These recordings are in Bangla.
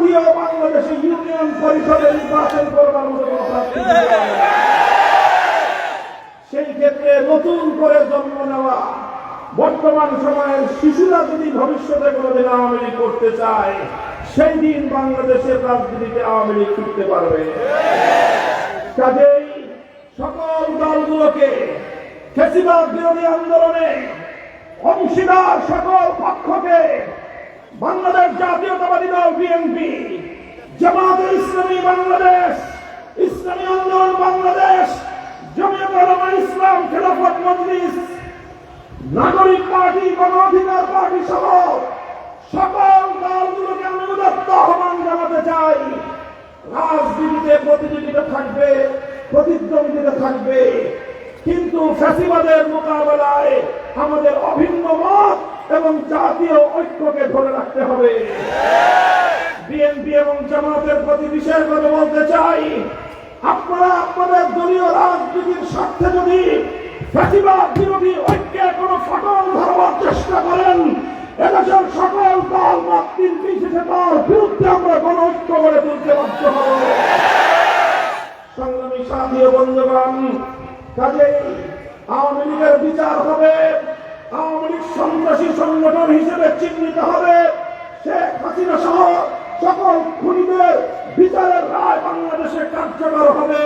দিয়েও বাংলাদেশে ইউনিয়ন পরিষদে নির্বাচন করবার মতো। সেই ক্ষেত্রে নতুন করে জন্ম নেওয়া, বর্তমান সময়ের শিশুরা যদি ভবিষ্যতে কোনোদিন আওয়ামী লীগ করতে চায়, সেই দিন বাংলাদেশের রাজনীতিতে আওয়ামী লীগ ফিরতে পারবে কাজেই সকল দলগুলোকে ফেসিবাদ বিরোধী আন্দোলনে অংশীদার সকল পক্ষকে বাংলাদেশ জাতীয়তাবাদী দল বিএনপি জামাতে ইসলামী বাংলাদেশ, ইসলামী আন্দোলন বাংলাদেশ, জমিয়ত ইসলাম, খেলাফত মজলিস, নাগরিক পার্টি, গণ অধিকার পার্টি সহ সকল দলগুলোকে আমি উদাত্ত আহ্বান জানাতে চাই। রাজনীতিতে প্রতিযোগিতা থাকবে, প্রতিদ্বন্দ্বিতা থাকবে। কিন্তু ফ্যাসিবাদের মোকাবেলায় আমাদের অভিন্ন মত এবং জাতীয় ঐক্যকে ধরে রাখতে হবে। বিএনপি এবং জামাতের প্রতি বিশেষভাবে বলতে চাই, আপনারা আপনাদের দলীয় রাজনীতির স্বার্থে যদি ফ্যাসিবাদ বিরোধী ঐক্যে কোনো ফাটল ধরবার চেষ্টা করেন, এদেশের সকল দল মত তিন দল বিরুদ্ধে আমরা কোন ঐক্য গড়ে তুলতে বাধ্য হব। সংগ্রামী সাথী বন্ধুগণ, কাজেই আওয়ামী লীগের বিচার হবে। আওয়ামী লীগ সন্ত্রাসী সংগঠন হিসেবে চিহ্নিত হবে। শেখ হাসিনা সহ সকল খুনিদের বিচারের রায় বাংলাদেশে কার্যকর হবে।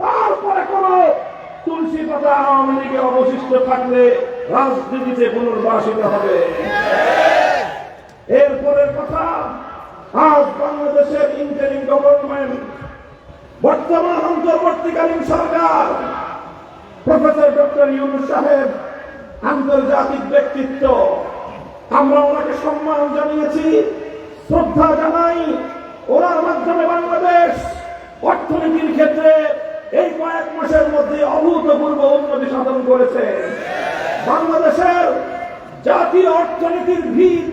তারপরে কোন তুলসী পাতা আওয়ামী লীগে অবশিষ্ট থাকলে রাজনীতিতে পুনর্বাসিত হবে। এরপরের কথা, আজ বাংলাদেশের ইন্টারিম গভর্নমেন্ট বর্তমান অন্তর্বর্তীকালীন সরকার, প্রফেসর ডক্টর ইউনুস সাহেব আন্তর্জাতিক ব্যক্তিত্ব। আমরা ওনাকে সম্মান জানিয়েছি, শ্রদ্ধা জানাই। ওনার মাধ্যমে বাংলাদেশ অর্থনীতির ক্ষেত্রে এই কয়েক মাসের মধ্যে অভূতপূর্ব উন্নতি সাধন করেছে। বাংলাদেশের জাতীয় অর্থনীতির ভিত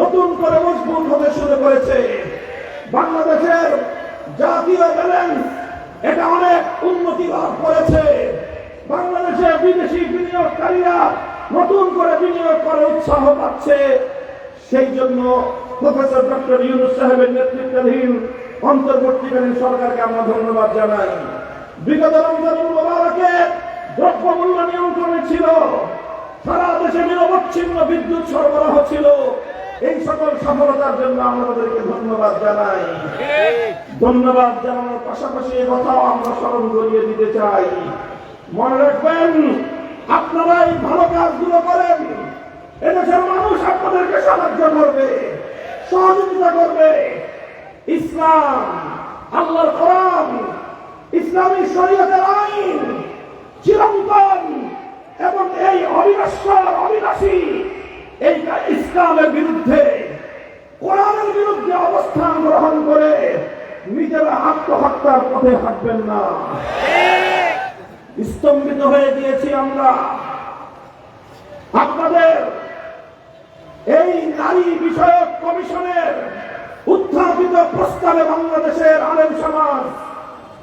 নতুন করে মজবুত হতে শুরু করেছে। বাংলাদেশের জাতীয় ব্যালেন্স এটা অনেক উন্নতি লাভ করেছে। বাংলাদেশে বিদেশি বিনিয়োগকারীরা নতুন করে বিনিয়োগ করে উৎসাহ পাচ্ছে। সেই জন্য প্রফেসর ডক্টর ইউনুস সাহেবের নেতৃত্বাধীন অন্তর্বর্তীকালীন সরকারকে আমরা ধন্যবাদ জানাই। বিগত রমজানুল মোবারকে দ্রব্যমূল্য নিয়ন্ত্রণে ছিল, সারা দেশে নিরবচ্ছিন্ন বিদ্যুৎ সরবরাহ ছিল। এই সকল সফলতার জন্য আমরা তাদেরকে ধন্যবাদ জানাই। ধন্যবাদ জানানোর পাশাপাশি কথাও আমরা স্মরণ করিয়ে দিতে চাই। মনে রাখবেন আপনারা এই ভালো কাজগুলো করেন। এদেশের মানুষ আপনাদেরকে সাহায্য করবে, সহযোগিতা করবে। ইসলাম, আল্লাহর কোরআন, ইসলামী শরীয়তের আইন, চিরন্তন এবং এই অবিনশ্বর অবিনাশী, এই ইসলামের বিরুদ্ধে, কোরআনের বিরুদ্ধে অবস্থান গ্রহণ করে নিজেরা আত্মহত্যার পথে হাঁটবেন না। স্তম্ভিত হয়ে গিয়েছি আমরা। আপনাদের এই নারী বিষয়ক কমিশনের উত্থাপিত প্রস্তাবে বাংলাদেশের আলেম সমাজ,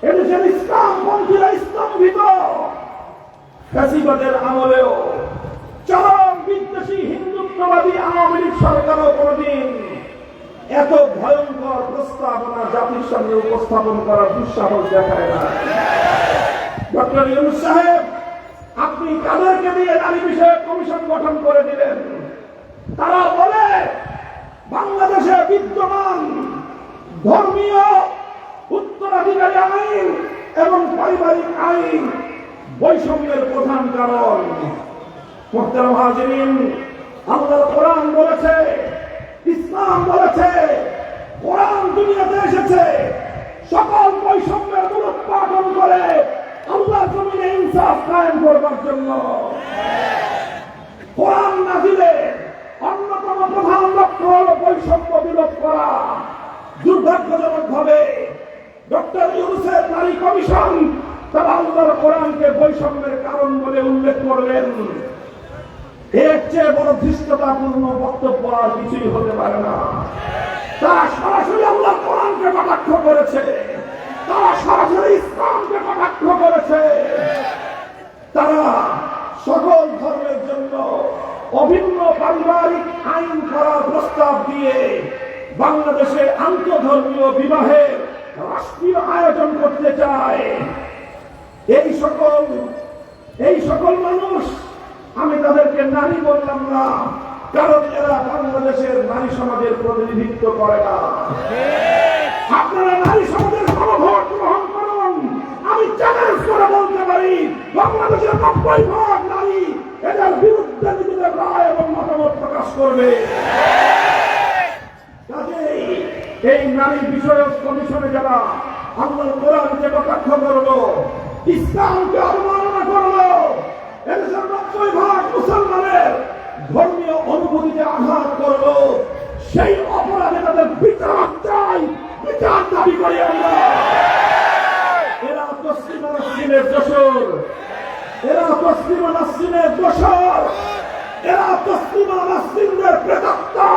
এদেশের ইসলাম পন্থীরা স্তম্ভিত। ফ্যাসিবাদের আমলেও চরম বিদ্বেষী হিন্দুত্ববাদী আওয়ামী লীগ সরকারও কোনদিন এত ভয়ঙ্কর প্রস্তাবনা জাতির সামনে উপস্থাপন করার দুঃসাহস দেখায় না। ডক্টর ইউনুস সাহেব, আপনি কাদেরকে দিয়ে নারী বিষয়ক কমিশন গঠন করে দিলেন? তারা বলে, বাংলাদেশে বিদ্যমান ধর্মীয় উত্তরাধিকারী আইন এবং পারিবারিক আইন বৈষম্যের প্রধান কারণ। মোহতারাম আল্লাহর কোরআন বলেছে, ইসলাম বলেছে, কোরআন দুনিয়াতে এসেছে। সকল বৈষম্যের মূলোৎপাদন করে আল্লাহ জমিনে ইনসাফ কায়েম করবার জন্য। কোরআন নাজিলে অন্যতম প্রধান লক্ষ্য হল বৈষম্য বিলোপ করা। দুর্ভাগ্যজনক ভাবে ডক্টর ইউনুসের নারী কমিশন তারা আল্লাহর কোরআনকে বৈষম্যের কারণ বলে উল্লেখ করলেন। এর চেয়ে বড় ধৃষ্টতাপূর্ণ বক্তব্য আর কিছুই হতে পারে না। তারা সরাসরি আল্লাহ কোরআনকে কটাক্ষ করেছে। তারা সরাসরি ইসলামকে কটাক্ষ করেছে তারা সকল ধর্মের জন্য অভিন্ন পারিবারিক আইন করার প্রস্তাব দিয়ে বাংলাদেশে আন্তঃ ধর্মীয় বিবাহের রাষ্ট্রীয় আয়োজন করতে চায়। এই সকল এই সকল মানুষ, আমি তাদেরকে নারী বললাম না, কারণ এরা বাংলাদেশের নারী সমাজের প্রতিনিধিত্ব করে না। আপনারা নারী সমাজের গণভোট গ্রহণ করুন। আমি চ্যালেঞ্জ করে বলতে পারি, বাংলাদেশের নব্বই ভাগ নারী এদের বিরুদ্ধে নিজেদের রায় এবং মতামত প্রকাশ করবে। এই নারী বিষয়ক কমিশনে যারা আল্লাহ কোরআনকে কটাক্ষ করল ইসলামকে অবমাননা করল এদেশের নব্বই ভাগ মুসলমানের ধর্মীয় অনুভূতিতে আঘাত করল সেই অপরাধে তাদের বিচার চাই, বিচার দাবি করি আমরা। এরা তসলিমা নাসরিনের দোষর এরা তসলিমা নাসরিনের দোষর এরা তসলিমা নাসরিনদের প্রেতাত্মা।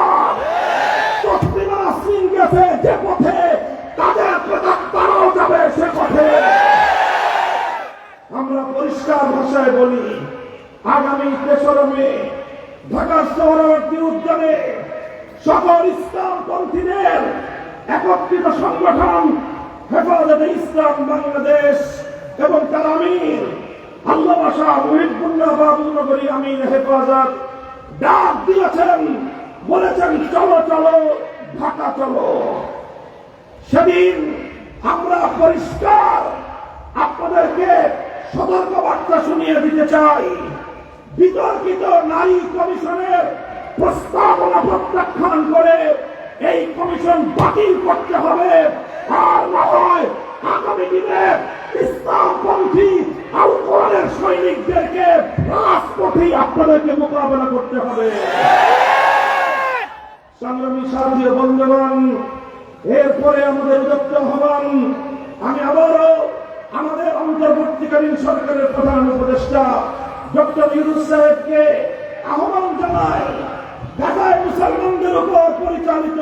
গেছে, যে পথে তাদের প্রেতাত্মারাও যাবে, সে পথে। আমরা পরিষ্কার ভাষায় বলি, আগামী তেসরা মে ঢাকার শহরবর্তী উদ্যানে সকল ইসলাম পন্থীদের একত্রিত সংগঠন হেফাজতে ইসলাম বাংলাদেশ এবং তার আমির আল্লাহ বাসা মহিবুল্লাহ বাবুনগরী আমির হেফাজত ডাক দিয়েছেন, বলেছেন, চলো চলো। ঢাকা চলো। সেদিন আমরা পরিষ্কার আপনাদেরকে সতর্ক বার্তা শুনিয়ে দিতে চাই। বিতর্কিত নারী কমিশনের প্রস্তাবনা প্রত্যাখ্যান করে এই কমিশন বাতিল করতে হবে। আর না হয় আগামী দিনে ইসলামপন্থী আল সৈনিকদেরকে রাজপথে আপনাদেরকে মোকাবেলা করতে হবে। সংগ্রামী সাথী বন্ধুগণ, এরপরে আমাদের উদ্যোক্ত হবান আমি আবারও আমাদের অন্তর্বর্তীকালীন সরকারের প্রধান উপদেষ্টা ডক্টর ইউনুস সাহেবকে আহ্বান জানাই, ঢাকায় মুসলমানদের উপর পরিচালিত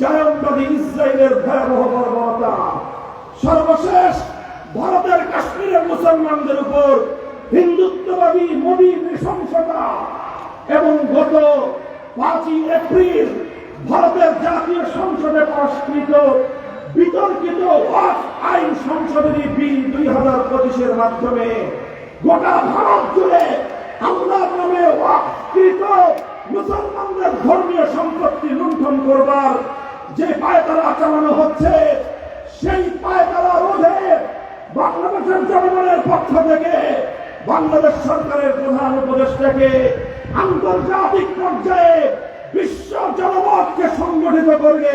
জায়নবাদী ইসরায়েলের ভয়াবহ বর্বরতা। সর্বশেষ ভারতের কাশ্মীরের মুসলমানদের উপর হিন্দুত্ববাদী মোদীর নৃশংসতা এবং গত পাঁচই এপ্রিল ভারতের জাতীয় সংসদে পাশকৃত বিতর্কিত ওয়াক আইন সংশোধনী বিল দুই হাজার পঁচিশের মাধ্যমে গোটা ভারত জুড়ে আল্লাহর নামে ওয়াককৃত মুসলমানদের ধর্মীয় সম্পত্তি লুণ্ঠন করবার যে পায়তারা চালানো হচ্ছে, সেই পায়তারা রোধে বাংলাদেশের জনগণের পক্ষ থেকে বাংলাদেশ সরকারের প্রধান উপদেষ্টাকে আন্তর্জাতিক পর্যায়ে বিশ্ব জনমতকে সংগঠিত করবে।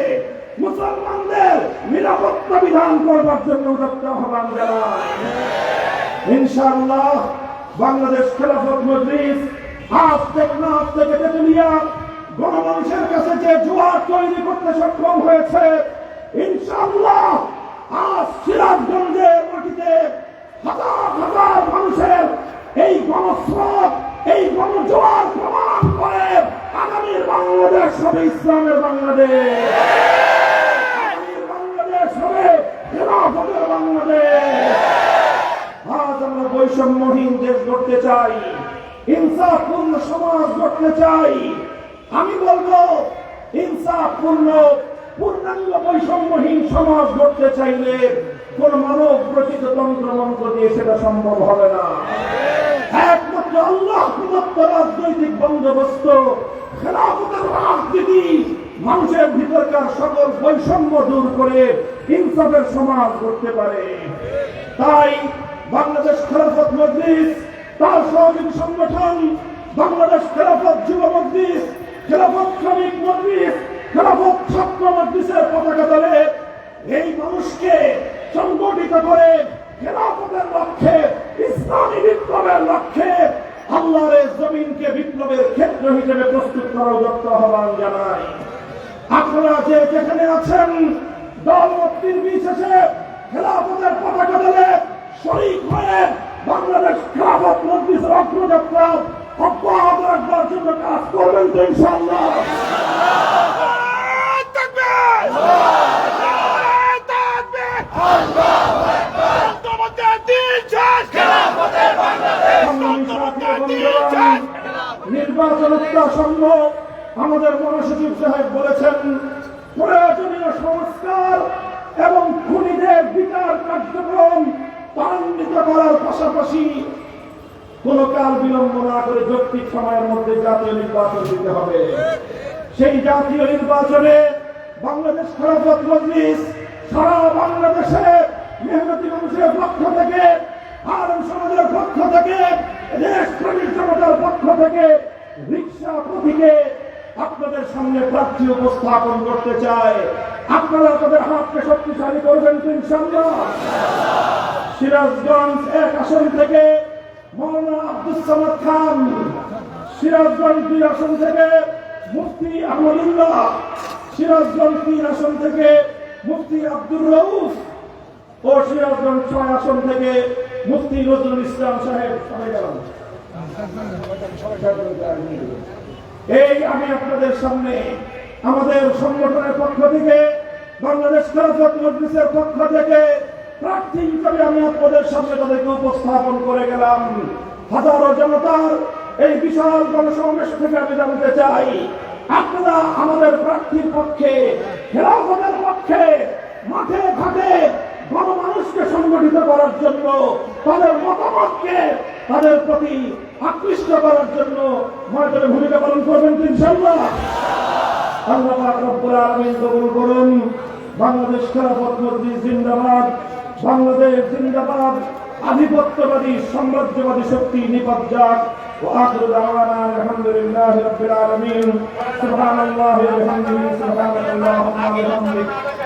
মুসলমানদের নিরাপত্তা বিধান করবার জন্য উদত্ত আহ্বান জানায় ইনশাআল্লাহ বাংলাদেশ খেলাফত মজলিস আজ টেকনাফ থেকে তেতুলিয়া গণমানুষের কাছে যে জোয়ার তৈরি করতে সক্ষম হয়েছে, ইনশাআল্লাহ আজ সিরাজগঞ্জের মাটিতে হাজার হাজার মানুষের এই গণস্রোত এই গণজোয়ার প্রমাণ করে আগামীর বাংলাদেশ হবে ইসলামের বাংলাদেশ। বাংলাদেশ হবে খেলাফতের বাংলাদেশ। আজ আমরা বৈষম্যহীন দেশ গড়তে চাই, ইনসাফপূর্ণ সমাজ গড়তে চাই। আমি বলব, ইনসাফপূর্ণ, পূর্ণাঙ্গ বৈষম্যহীন সমাজ গড়তে চাইলে কোন মানব রচিত তন্ত্র মন্ত্র দিয়ে সেটা সম্ভব হবে না। রাজনৈতিক বন্দোবস্ত, খেলাফতের রাজনীতি, মানুষের ভিতরকার সকল বৈষম্য দূর করে ইনসাফের সমাজ করতে পারে। তাই বাংলাদেশ খেলাফত মজলিস, তার সহযোগী সংগঠন, বাংলাদেশ খেলাফত যুব মজলিস, খেলাফত শ্রমিক মজলিস, খেলাফত ছাত্র মজলিসের পতাকা দলে এই মানুষকে সংগঠিত করে খেলাফতের লক্ষ্যে, ইসলামী বিপ্লবের লক্ষ্যে আল্লাহর জমিনকে বিপ্লবের ক্ষেত্র হিসেবে প্রস্তুত করার দত্ত আহ্বান জানাই। আপনারা যে যেখানে আছেন দল মত্তির বিশেষে খেলাফতের পতাকা দলে শরিক হয়ে বাংলাদেশ খেলাফত মজলিসের অগ্রযাত্রা অব্যাহত রাখবার জন্য কাজ করবেন তো ইনশাআল্লাহ। নির্বাচন উত্তাসন্ন আমাদের মহাসচিব সাহেব বলেছেন, প্রয়োজনীয় সংস্কার এবং খুনিদের বিচার কার্যক্রম ত্বরান্বিত করার পাশাপাশি কোন কাল বিলম্ব না করে যৌক্তিক সময়ের মধ্যে জাতীয় নির্বাচন দিতে হবে। সেই জাতীয় নির্বাচনে বাংলাদেশ খেলাফত মজলিস সারা বাংলাদেশে মেহনতি মানুষের পক্ষ থেকে আরব সমাজের পক্ষ থেকে, দেশ শ্রমিক জনতার পক্ষ থেকে রিক্সা প্রতীকে আপনাদের সামনে প্রার্থী উপস্থাপন করতে চায় আপনারা তাদের হাতকে শক্তিশালী করবেন ইনশাআল্লাহ? সিরাজগঞ্জ এক আসন থেকে মৌলানা আব্দুল সামাদ খান। সিরাজগঞ্জ দুই আসন থেকে মুফতি আহমদুল্লাহ সিরাজগঞ্জ তিন আসন থেকে মুফতি আব্দুর রউফ। ও সিরাজগঞ্জ ছয় আসন থেকে মুফতি নজরুল ইসলাম সাহেব, সবাই গেলাম। এই আমি আপনাদের সামনে আমাদের সংগঠনের পক্ষ থেকে, বাংলাদেশ খেলাফত মজলিসের পক্ষ থেকে প্রার্থী হিসাবে আমি আপনাদের সামনে তাদেরকে উপস্থাপন করে গেলাম। হাজারো জনতার এই বিশাল গণসমাবেশ থেকে আমি জানতে চাই, আপনারা আমাদের প্রার্থীর পক্ষে, খেলাফতের পক্ষে, মাঠে, ঘাটে গণমানুষকে সংগঠিত করার জন্য তাদের মতামতকে তাদের প্রতি আকৃষ্ট করার জন্য ময়দানে ভূমিকা পালন করবেন তো ইনশাল্লাহ আল্লাহ পাক রব্বুল আলামিন কবুল করুন বাংলাদেশ খেলাফত মজলিস জিন্দাবাদ বাংলাদেশ জিন্দাবাদ আধিপত্যবাদী সাম্রাজ্যবাদী শক্তি নিপাত যাক وآخر دعوانا الحمد لله رب العالمين سبحان الله وبحمده سبحانك اللهم وبحمدك